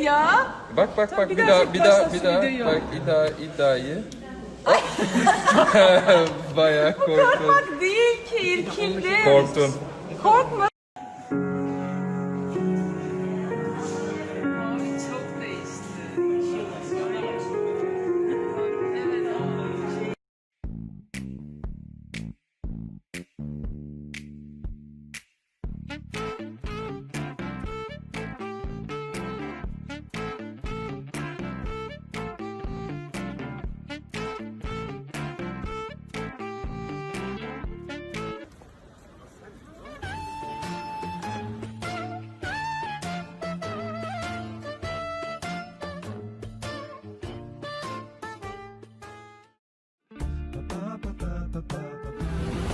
Ya. Bak bak bak bir bir daha bir daha bir daha videoyu. bak iddia iddiayı. Bayağı korktum. Korkmak değil ki irkildim. Korktum. Korkma.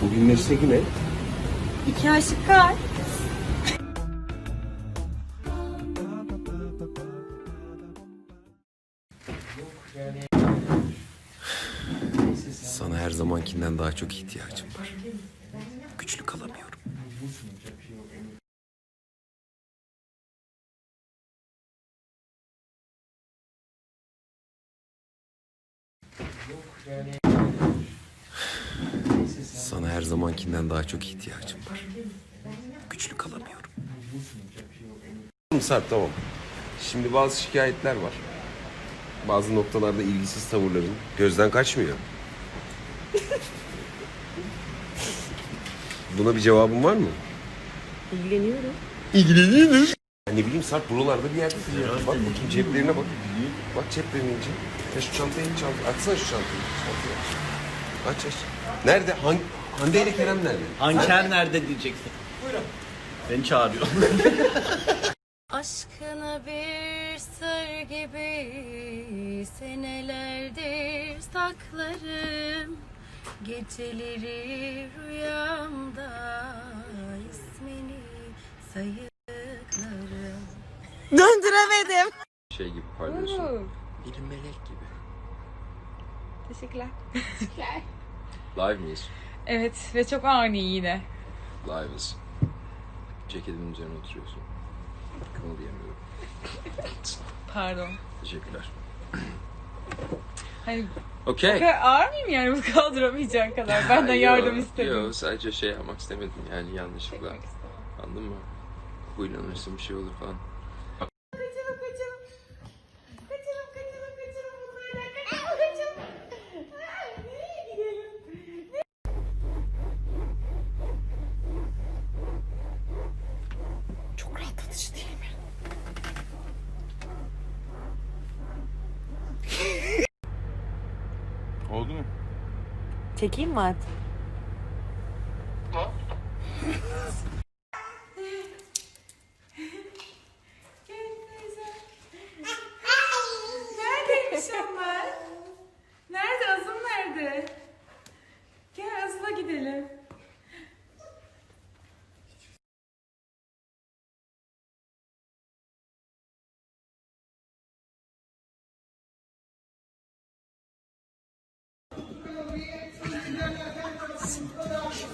Bugün mesleki ne? İki aşık kalp. Sana her zamankinden daha çok ihtiyacım var. Güçlü kalamıyorum. Sana her zamankinden daha çok ihtiyacım var. Güçlü kalamıyorum. Sarp tamam. Şimdi bazı şikayetler var. Bazı noktalarda ilgisiz tavırların gözden kaçmıyor. Buna bir cevabın var mı? İlgileniyorum. İlgileniyorum. Ne bileyim Sarp buralarda bir yerde. Bak bakayım ceplerine bak. Bak ceplerine ince. Ya şu çantayı çanta. Açsana şu çantayı. Çantayı aç. Aç aç. Nerede? Hangi, Hande ile Kerem nerede? Hançer nerede diyeceksin. Buyurun. Beni çağırıyor. Aşkına bir sır gibi senelerdir saklarım Geceleri rüyamda ismini sayıklarım Döndüremedim. Şey gibi parlıyorsun. Bir melek gibi. Teşekkürler. Live miyiz? Evet ve çok ani yine. Live'ız. Ceketimin üzerine oturuyorsun. Kımıldayamıyorum. Pardon. Teşekkürler. Hani bu Okey. kadar ağır mıyım yani bu kaldıramayacağın kadar? Benden yardım istedim. Yok sadece şey yapmak istemedim yani yanlışlıkla. Anladın mı? Huylanırsın bir şey olur falan. Kaçalım kaçalım Kaçalım kaçalım kaçalım bunlardan kaçalım kaçalım Ay, Nereye gidelim? Çok rahatlatıcı değil mi? Oldu mu? Çekeyim mi artık? Neredeymiş onlar? Nerede? Azım nerede? Gel Azım'a gidelim.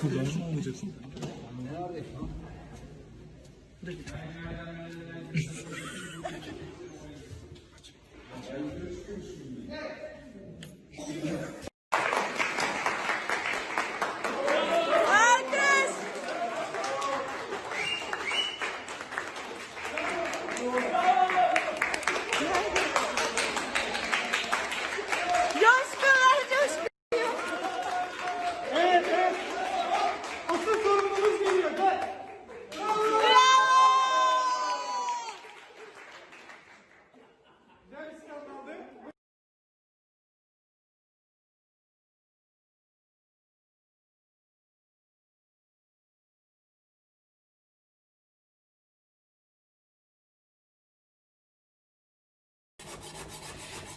Coşkular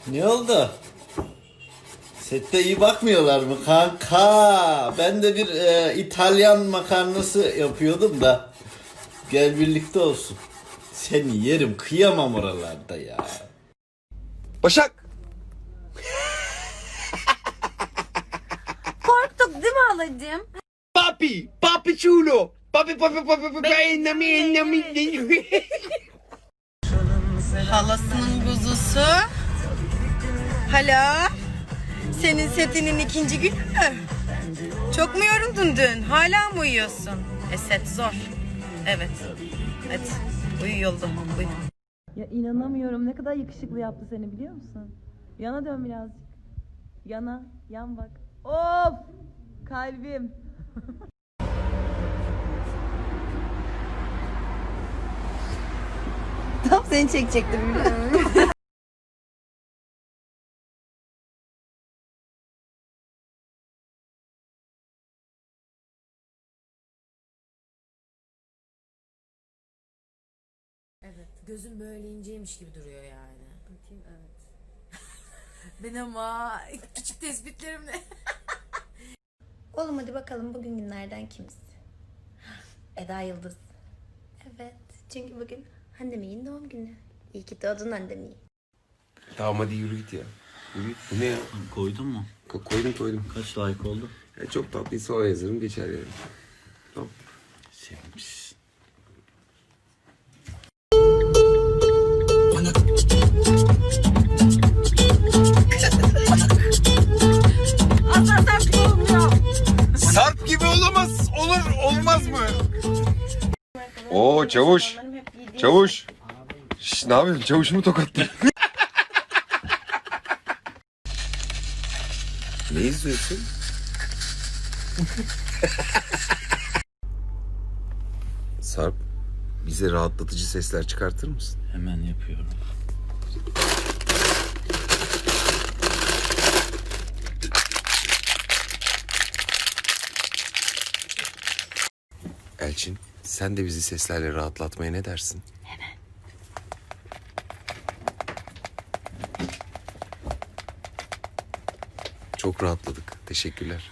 ne oldu? Sette iyi bakmıyorlar mı kanka? Ben de bir e, İtalyan makarnası yapıyordum da. Gel birlikte olsun. Seni yerim kıyamam oralarda ya. Başak! Korktuk değil mi halacığım? Papi! Papi chulo! Papi papi papi papi! Nami nami Halasının kuzusu. Hala. Senin setinin ikinci günü mü? Çok mu yoruldun dün? Hala mı uyuyorsun? E set zor. Evet. Hadi uyu yolda. Uyu. Ya inanamıyorum ne kadar yakışıklı yaptı seni biliyor musun? Yana dön birazcık. Yana, yan bak. Of! Kalbim. Tam seni çekecektim biliyorum. Gözüm böyle inceymiş gibi duruyor yani. Bakayım evet. ben ama küçük tespitlerimle. Oğlum hadi bakalım bugün günlerden kimiz? Eda Yıldız. Evet. Çünkü bugün Handeme'nin doğum günü. İyi ki doğdun Handeme. Tamam hadi yürü git ya. Yürü git. Bu ne ya? Koydun mu? Ko- koydum koydum. Kaç like oldu? Ya çok tatlıysa o yazarım geçer yani. Tamam. Sevmiş. Sarp gibi olamaz. Olur olmaz mı? Oo çavuş. Çavuş. Şş, ne yapıyorsun? Çavuşumu tokatlı. ne izliyorsun? Sarp, bize rahatlatıcı sesler çıkartır mısın? Hemen yapıyorum. Elçin, sen de bizi seslerle rahatlatmaya ne dersin? Hemen. Çok rahatladık. Teşekkürler.